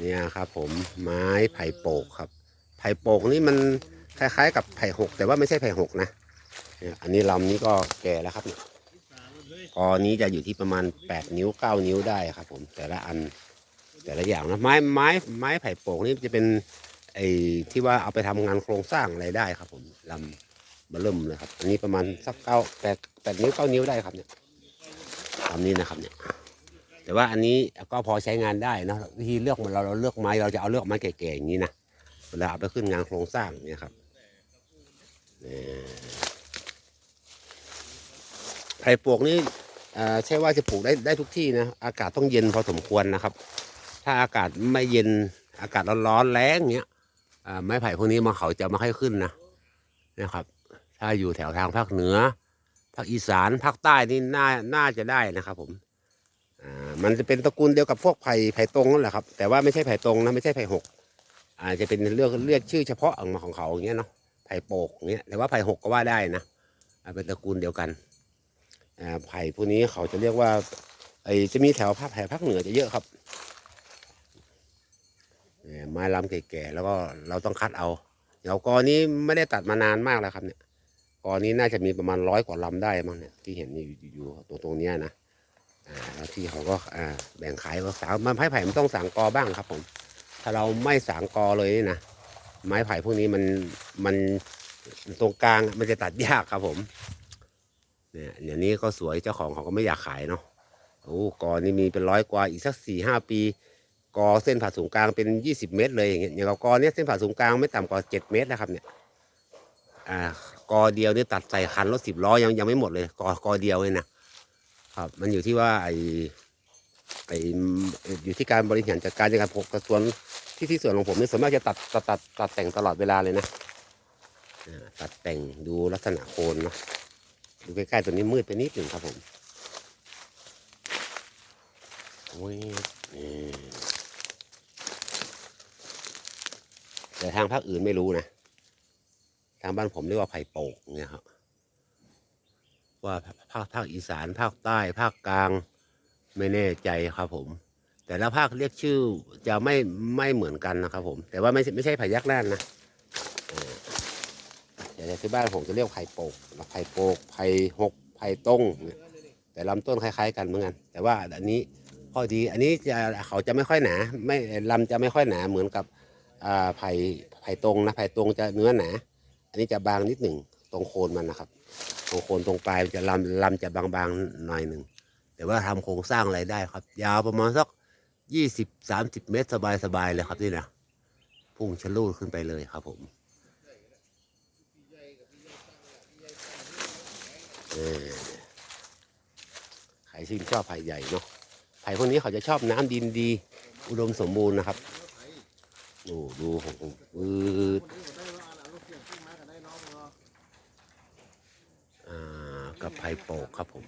เนี่ยครับผมไม้ไผ่โปกครับ ไผ่โปกนี่มันคล้ายๆ กับไผ่หกแต่ว่าไม่ใช่ไผ่หกนะเนี่ยอันนี้ลำนี้ก็แก่แล้วครับเนี่ยกอนี้จะอยู่ที่ประมาณ 8 นิ้ว 9 นิ้วได้ครับ ผมแต่ละอันแต่ละอย่างนะไม้ไม้ไม้ไผ่โปกนี่จะเป็นไอ้ที่ว่าเอาไปทำงานโครงสร้างอะไรได้ครับ ผมลำเบอร์เริ่มเลยครับ อันนี้ประมาณสักเก้าแปดแปดนิ้วเก้านิ้วได้ครับเนี่ยลำนี้นะครับเนี่ย แต่ว่าอันนี้ก็พอใช้งานได้นะวิธีเลือกมันเราเราเลือกไม้เราจะเอาเลือกไม้แก่ๆอย่างนี้นะเวลาเอาไปขึ้นงานโครงสร้างเนี่ยครับไผ่ปลวกนี่ใช่ว่าจะปลูกได้ได้ทุกที่นะอากาศต้องเย็นพอสมควรนะครับ ถ้าอากาศไม่เย็นอากาศร้อนๆแรงเนี้ยไม้ไผ่พวกนี้มันเขาจะไม่ค่อยขึ้นนะนะครับ ถ้าอยู่แถวทางภาคเหนือภาคอีสานภาคใต้นี่น่าน่าจะได้นะครับผม มันจะเป็นตระกูลเดียวกับพวกไผ่ไผ่ตรงนั่นแหละครับ แต่ว่าไม่ใช่ไผ่ตรงนะไม่ใช่ไผ่หกอาจจะเป็นเรื่องเรียกชื่อเฉพาะออกมาของเขาอย่างเงี้ยเนาะไผ่โปกอย่างเงี้ยแต่ว่าไผ่หกก็ว่าได้นะเป็นตระกูลเดียวกันไผ่พวกนี้เขาจะเรียกว่าไอจะมีแถวภาคแถวภาคเหนือจะเยอะครับไม้ลำแก่ๆแล้วก็เราต้องคัดเอาเดี๋ยวกอนี้ไม่ได้ตัดมานานมากแล้วครับเนี่ยกอนี้น่าจะมีประมาณร้อยกว่าลำได้มั้งเนี่ยที่เห็นอยู่อยู่ตรงตรงเนี้ยนะ ที่เขาก็แบ่งขายก็สางไม้ไผ่มันต้องสางกอบ้างครับผม ถ้าเราไม่สางกอเลยนี่นะไม้ไผ่พวกนี้มันมันตรงกลางมันจะตัดยากครับผม เนี่ยอย่างนี้ก็สวยเจ้าของเขาก็ไม่อยากขายเนาะโอ้กอนี่มีเป็นร้อยกว่าอีกสักสี่ห้าปี กอเส้นผ่าศูนย์กลางเป็นยี่สิบเมตรเลยอย่างเงี้ยอย่างกับกอเนี้ยเส้นผ่าศูนย์กลางไม่ต่ำกว่าเจ็ดเมตรนะครับเนี่ยอ่ากอเดียวนี่ตัดใส่คันรถสิบล้อยังยังไม่หมดเลยกอกอเดียวเลยนะ ครับมันอยู่ที่ว่าไอไออยู่ที่การบริหารจัดการในการพกกระสวนที่ที่ส่วนของผมเนี่ยส่วนมากจะตัดตัดตัดตัดแต่งตลอดเวลาเลยนะตัดแต่งดูลักษณะโคนเนาะดูใกล้ๆตัวนี้มืดไปนิดหนึ่งครับผมโอ้ยแต่ทางภาคอื่นไม่รู้นะ ทางบ้านผมเรียกว่าไผ่โปกเนี่ยครับ ว่าภาคภาคอีสานภาคใต้ภาคกลางไม่แน่ใจครับผม แต่ละภาคเรียกชื่อจะไม่ไม่เหมือนกันนะครับผม แต่ว่าไม่ไม่ใช่ไผ่ยักษ์น่านนะเออแต่ที่บ้านผมจะเรียกไผ่โปกไผ่โปกไผ่หกไผ่ต้งเนี่ยแต่ลำต้นคล้ายๆกันเหมือนกัน แต่ว่าอันนี้ข้อดีอันนี้จะเขาจะไม่ค่อยหนา ไม่ลำจะไม่ค่อยหนาเหมือนกับอ่าไผ่ไผ่ตรงนะไผ่ตรงจะเนื้อหนา อันนี้จะบางนิดหนึ่ง ตรงโคนมันนะครับ ตรงโคนตรงปลายจะลำลำจะบางๆหน่อยหนึ่งแต่ว่าทำโครงสร้างอะไรได้ครับ ยาวประมาณสักยี่สิบสามสิบเมตรสบายๆเลยครับนี่นะพุ่งชะลูดขึ้นไปเลยครับผมเออใครชื่นชอบไผ่ใหญ่เนาะไผ่พวกนี้เขาจะชอบน้ำดินดี อุดมสมบูรณ์นะครับ ดูดูผมปืด อ่า กับไผ่โปกครับผม